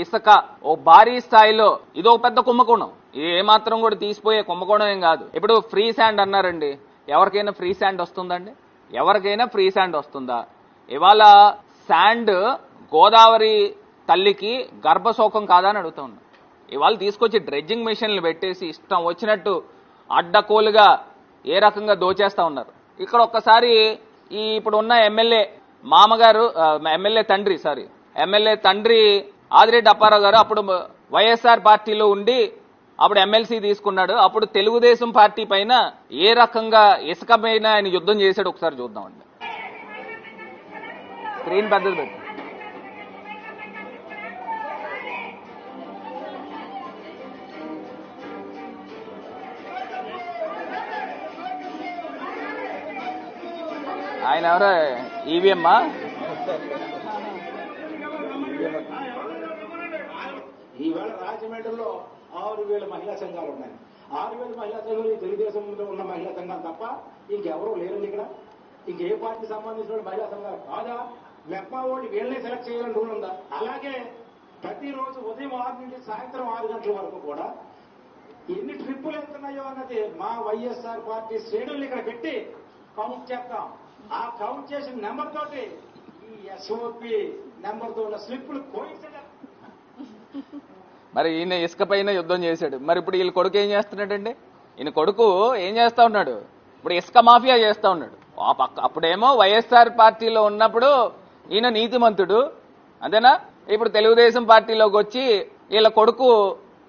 ఇసుక ఓ భారీ స్థాయిలో ఇదో పెద్ద కుంభకోణం. ఇది ఏమాత్రం కూడా తీసిపోయే కుంభకోణం ఏం కాదు. ఇప్పుడు ఫ్రీ శాండ్ అన్నారండి. ఎవరికైనా ఫ్రీ శాండ్ వస్తుందండి? ఎవరికైనా ఫ్రీ శాండ్ వస్తుందా? ఇవాళ శాండ్ గోదావరి తల్లికి గర్భశోకం కాదా అని అడుగుతా ఉన్నా. ఇవాళ తీసుకొచ్చి డ్రెడ్జింగ్ మిషన్లు పెట్టేసి ఇష్టం వచ్చినట్టు అడ్డకోలుగా ఏ రకంగా దోచేస్తా ఉన్నారు. ఇక్కడ ఒక్కసారి ఈ ఇప్పుడు ఉన్న ఎమ్మెల్యే మామగారు ఎమ్మెల్యే తండ్రి సారీ ఎమ్మెల్యే తండ్రి ఆదిరెడ్డి అప్పారావు గారు అప్పుడు వైఎస్ఆర్ పార్టీలో ఉండి అప్పుడు ఎమ్మెల్సీ తీసుకున్నాడు. అప్పుడు తెలుగుదేశం పార్టీ పైన ఏ రకంగా ఇసుకమైన ఆయన యుద్ధం చేశాడు ఒకసారి చూద్దామండి. స్క్రీన్ పెద్దది పెట్టు. ఆయన ఎవరో? ఈవీఎమ్మా? ఈవేళ రాజమండ్రిలో ఆరు వేల మహిళా సంఘాలు ఉన్నాయి. ఆరు వేల మహిళా సంఘాలు ఈ తెలుగుదేశంలో ఉన్న మహిళా సంఘాలు తప్ప ఇంకెవరూ లేరండి ఇక్కడ. ఇంకే పార్టీకి సంబంధించిన మహిళా సంఘాలు కాదా? మెప్పా ఓడి వీళ్ళని సెలెక్ట్ చేయాలని రూల్ ఉందా? అలాగే ప్రతిరోజు ఉదయం ఆరు నుంచి సాయంత్రం ఆరు గంటల వరకు కూడా ఎన్ని ట్రిప్పులు వెళ్తున్నాయో అన్నది మా వైఎస్ఆర్ పార్టీ శ్రేణుల్ని ఇక్కడ పెట్టి కౌంట్ చేస్తాం. ఆ కౌంట్ చేసిన నెంబర్ తోటి ఈ ఎస్ఓపి నెంబర్తో ఉన్న స్లిప్పులు కోయిన్సిడెంట్ మరి ఈయన ఇసుక పైన యుద్ధం చేశాడు. మరి ఇప్పుడు వీళ్ళ కొడుకు ఏం చేస్తున్నాడండి? ఈయన కొడుకు ఏం చేస్తూ ఉన్నాడు? ఇప్పుడు ఇసుక మాఫియా చేస్తూ ఉన్నాడు. ఆ పక్క అప్పుడేమో వైఎస్ఆర్ పార్టీలో ఉన్నప్పుడు ఈయన నీతిమంతుడు. అంతేనా? ఇప్పుడు తెలుగుదేశం పార్టీలోకి వచ్చి వీళ్ళ కొడుకు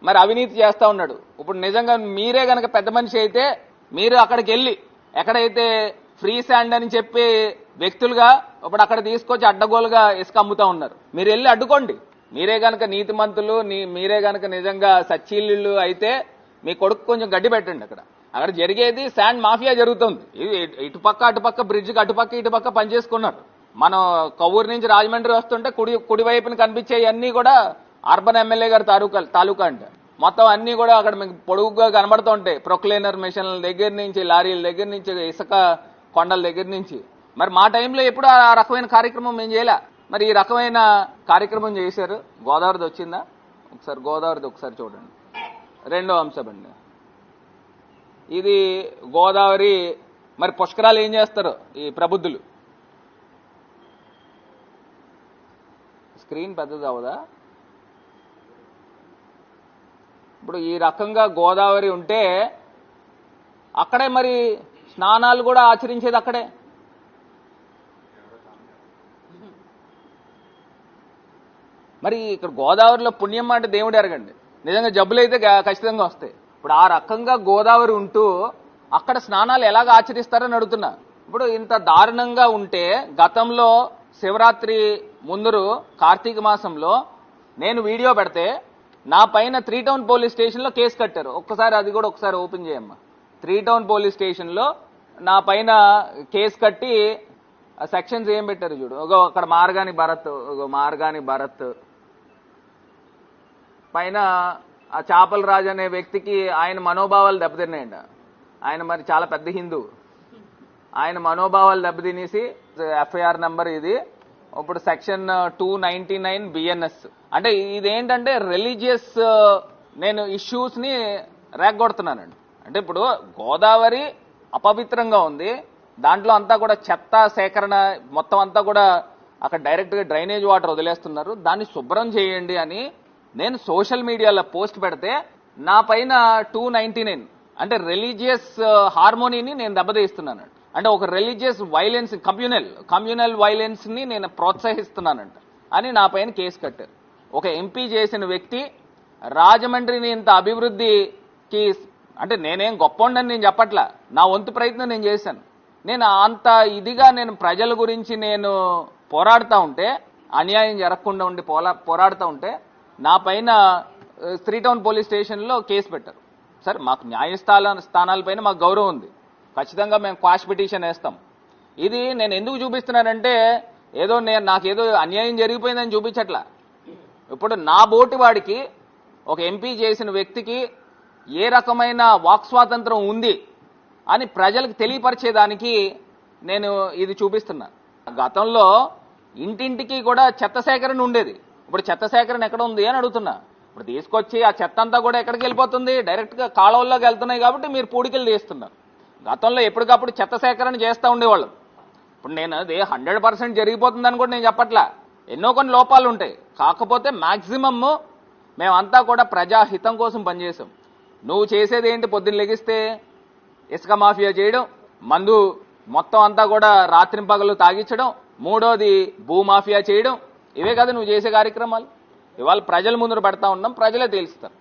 మరి అవినీతి చేస్తూ ఉన్నాడు. ఇప్పుడు నిజంగా మీరే గనక పెద్ద మనిషి అయితే మీరు అక్కడికి వెళ్ళి ఎక్కడైతే ఫ్రీ శాండ్ అని చెప్పి వ్యక్తులుగా ఇప్పుడు అక్కడ తీసుకొచ్చి అడ్డగోలుగా ఇసుక అమ్ముతా ఉన్నారు. మీరు వెళ్ళి అడ్డుకోండి. మీరే గనక నీతిమంతులు నీ- మీరే గనక నిజంగా సచ్చీళ్ళు అయితే మీ కొడుకు కొంచెం గడ్డి పెట్టండి అక్కడ. అక్కడ జరిగేది శాండ్ మాఫియా జరుగుతుంది. ఇది ఇటుపక్క అటుపక్క బ్రిడ్జ్కి అటుపక్క ఇటుపక్క పనిచేసుకున్నారు. మనం కవ్వూరు నుంచి రాజమండ్రి వస్తుంటే కుడి కుడివైపున కనిపించే అన్నీ కూడా అర్బన్ ఎమ్మెల్యే గారి తాలూకా తాలూకా అంటే. మొత్తం అన్నీ కూడా అక్కడ మీకు పొడుగుగా కనబడుతూ ఉంటాయి. ప్రొక్లైనర్ మిషన్ల దగ్గర నుంచి లారీల దగ్గర నుంచి ఇసుక కొండల దగ్గర నుంచి. మరి మా టైంలో ఎప్పుడు ఆ రకమైన కార్యక్రమం మేము చేయలే. మరి ఈ రకమైన కార్యక్రమం చేశారు. గోదావరిది వచ్చిందా? ఒకసారి గోదావరిది ఒకసారి చూడండి. రెండో అంశం అండి ఇది గోదావరి మరి పుష్కరాలు ఏం చేస్తారు ఈ ప్రబుద్ధులు? స్క్రీన్ పెద్దది అవదా ఇప్పుడు ఈ రకంగా గోదావరి ఉంటే అక్కడే మరి స్నానాలు కూడా ఆచరించేది అక్కడే. మరి ఇక్కడ గోదావరిలో పుణ్యం అంటే దేవుడు ఎరగండి. నిజంగా జబ్బులు అయితే ఖచ్చితంగా వస్తాయి. ఇప్పుడు ఆ రకంగా గోదావరి ఉంటూ అక్కడ స్నానాలు ఎలాగ ఆచరిస్తారని అడుగుతున్నా. ఇప్పుడు ఇంత దారుణంగా ఉంటే గతంలో శివరాత్రి ముందరు కార్తీక మాసంలో నేను వీడియో పెడితే నా పైన త్రీ టౌన్ పోలీస్ స్టేషన్లో కేసు కట్టారు. ఒక్కసారి అది కూడా ఒకసారి ఓపెన్ చేయమ్మా. త్రీ టౌన్ పోలీస్ స్టేషన్లో నా పైన కేసు కట్టి సెక్షన్స్ ఏం పెట్టారు చూడు. ఒక అక్కడ మార్గాని భరత్ ఒక మార్గాని భరత్ పైన ఆ చేపల రాజు అనే వ్యక్తికి ఆయన మనోభావాలు దెబ్బతిన్నాయండి ఆయన మరి చాలా పెద్ద హిందూ. ఆయన మనోభావాలు దెబ్బతినేసి ఎఫ్ఐఆర్ నెంబర్ ఇది. ఇప్పుడు section two ninety nine BNS. అంటే ఇదేంటంటే రిలీజియస్ నేను ఇష్యూస్ని రేగొడుతున్నానండి. అంటే ఇప్పుడు గోదావరి అపవిత్రంగా ఉంది. దాంట్లో అంతా కూడా చెత్త సేకరణ మొత్తం అంతా కూడా అక్కడ డైరెక్ట్గా డ్రైనేజ్ వాటర్ వదిలేస్తున్నారు. దాన్ని శుభ్రం చేయండి అని నేను సోషల్ మీడియాలో పోస్ట్ పెడితే నా పైన టూ నైన్టీ నైన్ అంటే రిలీజియస్ హార్మోనీని uh, నేను దెబ్బతీస్తున్నాను. అంటే ఒక రిలీజియస్ వైలెన్స్ కమ్యూనల్ కమ్యూనల్ వైలెన్స్ని నేను ప్రోత్సహిస్తున్నానంట అని నా పైన కేసు కట్టారు. ఒక ఎంపీ చేసిన వ్యక్తి రాజమండ్రిని ఇంత అభివృద్ధికి అంటే నేనేం గొప్పండని నేను చెప్పట్లా నా వంతు ప్రయత్నం నేను చేశాను. నేను అంత ఇదిగా నేను ప్రజల గురించి నేను పోరాడుతూ ఉంటే అన్యాయం జరగకుండా ఉండి పోలా పోరాడుతూ ఉంటే నా పైన శ్రీటౌన్ పోలీస్ స్టేషన్లో కేసు పెట్టారు. సార్ మాకు న్యాయస్థాన స్థానాలపైన మాకు గౌరవం ఉంది. ఖచ్చితంగా మేము క్వాష్ పిటిషన్ వేస్తాం. ఇది నేను ఎందుకు చూపిస్తున్నానంటే ఏదో నేను నాకేదో అన్యాయం జరిగిపోయిందని చూపించట్లా. ఇప్పుడు నా బోటి వాడికి ఒక ఎంపీ చేసిన వ్యక్తికి ఏ రకమైన వాక్ స్వాతంత్రం ఉంది అని ప్రజలకు తెలియపరిచేదానికి నేను ఇది చూపిస్తున్నా. గతంలో ఇంటింటికి కూడా చెత్త సేకరణ ఉండేది. ఇప్పుడు చెత్త సేకరణ ఎక్కడ ఉంది అని అడుగుతున్నా. ఇప్పుడు తీసుకొచ్చి ఆ చెత్త అంతా కూడా ఎక్కడికి వెళ్ళిపోతుంది? డైరెక్ట్గా కాలువల్లోకి వెళ్తున్నాయి కాబట్టి మీరు పూడికలు తీస్తున్నారు. గతంలో ఎప్పటికప్పుడు చెత్త సేకరణ చేస్తూ ఉండేవాళ్ళం. ఇప్పుడు నేను అది హండ్రెడ్ పర్సెంట్ జరిగిపోతుందని కూడా నేను చెప్పట్లా. ఎన్నో కొన్ని లోపాలు ఉంటాయి. కాకపోతే మాక్సిమమ్ మేమంతా కూడా ప్రజాహితం కోసం పనిచేసాం నువ్వు చేసేది ఏంటి? పొద్దున్న లెగిస్తే ఇసుక మాఫియా చేయడం మందు మొత్తం అంతా కూడా రాత్రింపగలు తాగించడం మూడోది భూమాఫియా చేయడం ఇవే కదా నువ్వు చేసే కార్యక్రమాలు. ఇవాళ ప్రజల ముందు పెడతా ఉన్నాం ప్రజలే తేలుస్తారు.